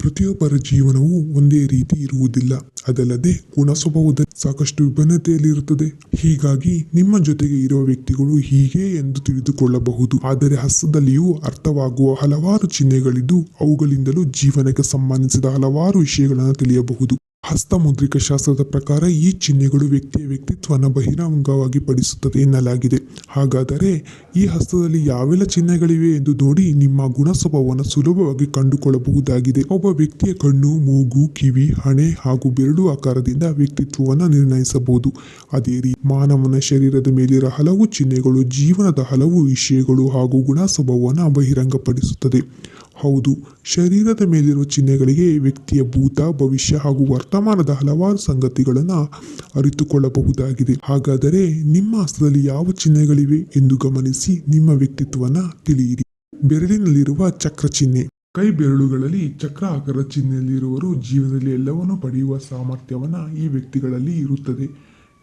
ಪ್ರತಿಯೊಬ್ಬರ ಜೀವನವು ಒಂದೇ ರೀತಿ ಇರುವುದಿಲ್ಲ. ಅದಲ್ಲದೆ ಗುಣ ಸ್ವಭಾವದ ಸಾಕಷ್ಟು ವಿಭಿನ್ನತೆಯಲ್ಲಿರುತ್ತದೆ ಹೀಗಾಗಿ ನಿಮ್ಮ ಜೊತೆಗೆ ಇರುವ ವ್ಯಕ್ತಿಗಳು ಹೀಗೆ ಎಂದು ತಿಳಿದುಕೊಳ್ಳಬಹುದು. ಆದರೆ ಹಸ್ತದಲ್ಲಿಯೂ ಅರ್ಥವಾಗುವ ಹಲವಾರು ಚಿಹ್ನೆಗಳಿದ್ದು ಅವುಗಳಿಂದಲೂ ಜೀವನಕ್ಕೆ ಸಂಬಂಧಿಸಿದ ಹಲವಾರು ವಿಷಯಗಳನ್ನು ತಿಳಿಯಬಹುದು. ಹಸ್ತ ಮುದ್ರಿಕ ಶಾಸ್ತ್ರದ ಪ್ರಕಾರ ಈ ಚಿಹ್ನೆಗಳು ವ್ಯಕ್ತಿಯ ವ್ಯಕ್ತಿತ್ವನ ಬಹಿರಂಗವಾಗಿ ಪಡಿಸುತ್ತದೆ ಎನ್ನಲಾಗಿದೆ. ಹಾಗಾದರೆ ಈ ಹಸ್ತದಲ್ಲಿ ಯಾವೆಲ್ಲ ಚಿಹ್ನೆಗಳಿವೆ ಎಂದು ನೋಡಿ ನಿಮ್ಮ ಗುಣ ಸ್ವಭಾವವನ್ನು ಸುಲಭವಾಗಿ ಕಂಡುಕೊಳ್ಳಬಹುದಾಗಿದೆ. ಒಬ್ಬ ವ್ಯಕ್ತಿಯ ಕಣ್ಣು, ಮೂಗು, ಕಿವಿ, ಹಣೆ ಹಾಗೂ ಬೆರಳು ಆಕಾರದಿಂದ ವ್ಯಕ್ತಿತ್ವವನ್ನು ನಿರ್ಣಯಿಸಬಹುದು. ಅದೇ ರೀತಿ ಮಾನವನ ಶರೀರದ ಮೇಲಿರುವ ಹಲವು ಚಿಹ್ನೆಗಳು ಜೀವನದ ಹಲವು ವಿಷಯಗಳು ಹಾಗೂ ಗುಣ ಸ್ವಭಾವವನ್ನು ಬಹಿರಂಗಪಡಿಸುತ್ತದೆ. ಹೌದು, ಶರೀರದ ಮೇಲಿರುವ ಚಿಹ್ನೆಗಳಿಗೆ ವ್ಯಕ್ತಿಯ ಭೂತ, ಭವಿಷ್ಯ ಹಾಗೂ ವರ್ತಮಾನದ ಹಲವಾರು ಸಂಗತಿಗಳನ್ನು ಅರಿತುಕೊಳ್ಳಬಹುದಾಗಿದೆ. ಹಾಗಾದರೆ ನಿಮ್ಮ ಹಸ್ತದಲ್ಲಿ ಯಾವ ಚಿಹ್ನೆಗಳಿವೆ ಎಂದು ಗಮನಿಸಿ ನಿಮ್ಮ ವ್ಯಕ್ತಿತ್ವನ ತಿಳಿಯಿರಿ. ಬೆರಳಿನಲ್ಲಿರುವ ಚಕ್ರ ಚಿಹ್ನೆ ಕೈ ಬೆರಳುಗಳಲ್ಲಿ ಚಕ್ರ ಆಕಾರದ ಚಿಹ್ನೆಯಲ್ಲಿರುವರು ಜೀವನದಲ್ಲಿ ಎಲ್ಲವನ್ನೂ ಪಡೆಯುವ ಸಾಮರ್ಥ್ಯವನ್ನು ಈ ವ್ಯಕ್ತಿಗಳಲ್ಲಿ ಇರುತ್ತದೆ.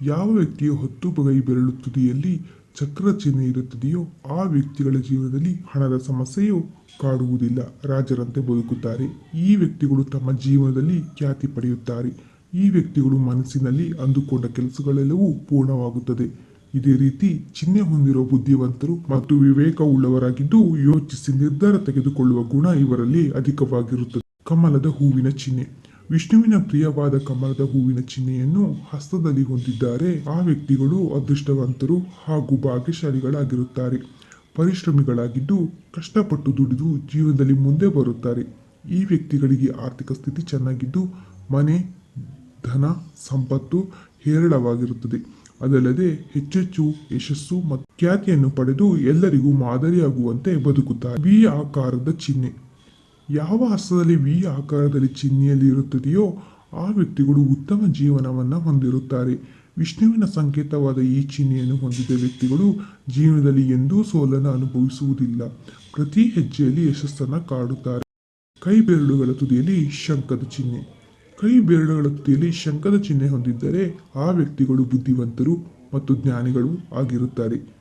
ಯಾವ ವ್ಯಕ್ತಿಯು ಹತ್ತು ಕೈ ಬೆರಳು ತುದಿಯಲ್ಲಿ ಚಕ್ರ ಚಿಹ್ನೆ ಇರುತ್ತದೆಯೋ ಆ ವ್ಯಕ್ತಿಗಳ ಜೀವನದಲ್ಲಿ ಹಣದ ಸಮಸ್ಯೆಯು ಕಾಡುವುದಿಲ್ಲ. ರಾಜರಂತೆ ಬದುಕುತ್ತಾರೆ. ಈ ವ್ಯಕ್ತಿಗಳು ತಮ್ಮ ಜೀವನದಲ್ಲಿ ಖ್ಯಾತಿ ಪಡೆಯುತ್ತಾರೆ. ಈ ವ್ಯಕ್ತಿಗಳು ಮನಸ್ಸಿನಲ್ಲಿ ಅಂದುಕೊಂಡ ಕೆಲಸಗಳೆಲ್ಲವೂ ಪೂರ್ಣವಾಗುತ್ತದೆ. ಇದೇ ರೀತಿ ಚಿಹ್ನೆ ಹೊಂದಿರುವ ಬುದ್ಧಿವಂತರು ಮತ್ತು ವಿವೇಕವುಳ್ಳವರಾಗಿದ್ದು ಯೋಚಿಸಿ ನಿರ್ಧಾರ ತೆಗೆದುಕೊಳ್ಳುವ ಗುಣ ಇವರಲ್ಲಿ ಅಧಿಕವಾಗಿರುತ್ತದೆ. ಕಮಲದ ಹೂವಿನ ಚಿಹ್ನೆ. ವಿಷ್ಣುವಿನ ಪ್ರಿಯವಾದ ಕಮಲದ ಹೂವಿನ ಚಿಹ್ನೆಯನ್ನು ಹಸ್ತದಲ್ಲಿ ಹೊಂದಿದ್ದಾರೆ. ಆ ವ್ಯಕ್ತಿಗಳು ಅದೃಷ್ಟವಂತರು ಹಾಗೂ ಭಾಗ್ಯಶಾಲಿಗಳಾಗಿರುತ್ತಾರೆ. ಪರಿಶ್ರಮಿಗಳಾಗಿದ್ದು ಕಷ್ಟಪಟ್ಟು ದುಡಿದು ಜೀವನದಲ್ಲಿ ಮುಂದೆ ಬರುತ್ತಾರೆ. ಈ ವ್ಯಕ್ತಿಗಳಿಗೆ ಆರ್ಥಿಕ ಸ್ಥಿತಿ ಚೆನ್ನಾಗಿದ್ದು ಮನೆ, ಧನ, ಸಂಪತ್ತು ಹೇರಳವಾಗಿರುತ್ತದೆ. ಅದಲ್ಲದೆ ಹೆಚ್ಚೆಚ್ಚು ಯಶಸ್ಸು ಮತ್ತು ಖ್ಯಾತಿಯನ್ನು ಪಡೆದು ಎಲ್ಲರಿಗೂ ಮಾದರಿಯಾಗುವಂತೆ ಬದುಕುತ್ತಾರೆ. ವಿ ಆಕಾರದ ಚಿಹ್ನೆ. ಯಾವ ಹಸ್ತದಲ್ಲಿ ವಿ ಆಕಾರದಲ್ಲಿ ಚಿಹ್ನೆಯಲ್ಲಿ ಇರುತ್ತದೆಯೋ ಆ ವ್ಯಕ್ತಿಗಳು ಉತ್ತಮ ಜೀವನವನ್ನು ಹೊಂದಿರುತ್ತಾರೆ. ವಿಷ್ಣುವಿನ ಸಂಕೇತವಾದ ಈ ಚಿಹ್ನೆಯನ್ನು ಹೊಂದಿದ ವ್ಯಕ್ತಿಗಳು ಜೀವನದಲ್ಲಿ ಎಂದೂ ಸೋಲನ್ನು ಅನುಭವಿಸುವುದಿಲ್ಲ. ಪ್ರತಿ ಹೆಜ್ಜೆಯಲ್ಲಿ ಯಶಸ್ಸನ್ನು ಕಾಡುತ್ತಾರೆ. ಕೈ ಬೆರಳುಗಳ ತುದಿಯಲ್ಲಿ ಶಂಕದ ಚಿಹ್ನೆ. ಕೈ ಬೆರಳುಗಳ ತುದಿಯಲ್ಲಿ ಶಂಕದ ಚಿಹ್ನೆ ಹೊಂದಿದ್ದರೆ ಆ ವ್ಯಕ್ತಿಗಳು ಬುದ್ಧಿವಂತರು ಮತ್ತು ಜ್ಞಾನಿಗಳು ಆಗಿರುತ್ತಾರೆ.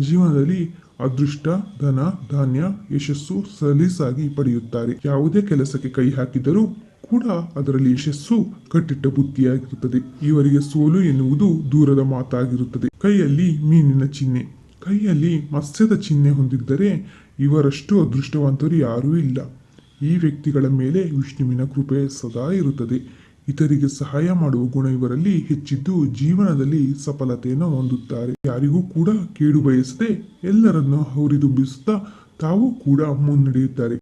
ಜೀವನದಲ್ಲಿ ಅದೃಷ್ಟ, ಧನ, ಧಾನ್ಯ, ಯಶಸ್ಸು ಸಲೀಸಾಗಿ ಪಡೆಯುತ್ತಾರೆ. ಯಾವುದೇ ಕೆಲಸಕ್ಕೆ ಕೈ ಹಾಕಿದರೂ ಕೂಡ ಅದರಲ್ಲಿ ಯಶಸ್ಸು ಕಟ್ಟಿಟ್ಟ ಬುದ್ಧಿಯಾಗಿರುತ್ತದೆ. ಇವರಿಗೆ ಸೋಲು ಎನ್ನುವುದು ದೂರದ ಮಾತಾಗಿರುತ್ತದೆ. ಕೈಯಲ್ಲಿ ಮೀನಿನ ಚಿಹ್ನೆ. ಕೈಯಲ್ಲಿ ಮತ್ಸ್ಯದ ಚಿಹ್ನೆ ಹೊಂದಿದ್ದರೆ ಇವರಷ್ಟು ಅದೃಷ್ಟವಂತರು ಯಾರೂ ಇಲ್ಲ. ಈ ವ್ಯಕ್ತಿಗಳ ಮೇಲೆ ವಿಷ್ಣುವಿನ ಕೃಪೆ ಸದಾ ಇರುತ್ತದೆ. ಇತರಿಗೆ ಸಹಾಯ ಮಾಡುವ ಗುಣ ಇವರಲ್ಲಿ ಹೆಚ್ಚಿದ್ದು ಜೀವನದಲ್ಲಿ ಸಫಲತೆಯನ್ನು ಹೊಂದುತ್ತಾರೆ. ಯಾರಿಗೂ ಕೂಡ ಕೇಡು ಬಯಸದೆ ಎಲ್ಲರನ್ನು ಹುರಿದುಂಬಿಸುತ್ತಾ ತಾವು ಕೂಡ ಮುನ್ನಡೆಯುತ್ತಾರೆ.